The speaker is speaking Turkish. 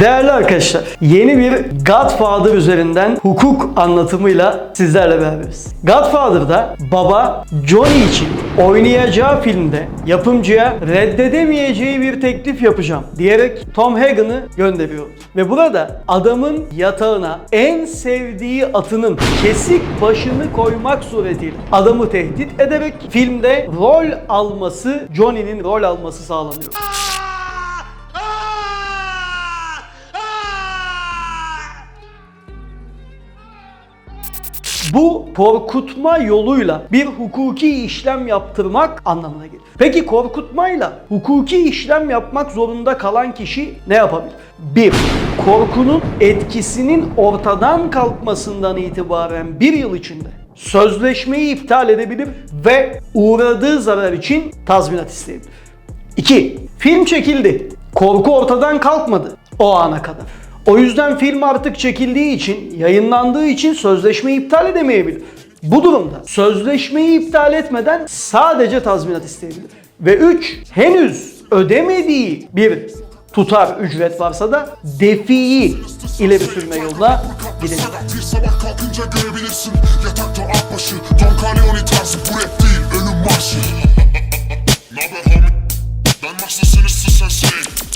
Değerli arkadaşlar, yeni bir Godfather üzerinden hukuk anlatımıyla sizlerle beraberiz. Godfather'da baba Johnny için oynayacağı filmde yapımcıya reddedemeyeceği bir teklif yapacağım diyerek Tom Hagen'ı gönderiyor. Ve burada adamın yatağına en sevdiği atının kesik başını koymak suretiyle adamı tehdit ederek filmde rol alması, Johnny'nin rol alması sağlanıyor. Bu korkutma yoluyla bir hukuki işlem yaptırmak anlamına gelir. Peki korkutmayla hukuki işlem yapmak zorunda kalan kişi ne yapabilir? 1. Korkunun etkisinin ortadan kalkmasından itibaren bir yıl içinde sözleşmeyi iptal edebilir ve uğradığı zarar için tazminat isteyebilir. 2. Film çekildi. Korku ortadan kalkmadı o ana kadar. O yüzden film artık çekildiği için, yayınlandığı için sözleşmeyi iptal edemeyebilir. Bu durumda sözleşmeyi iptal etmeden sadece tazminat isteyebilir. Ve 3. Henüz ödemediği bir tutar ücret varsa da defiyi ileri sürme yoluna gidecek. Bir sabah kalkınca ben maçta sınırsız sensin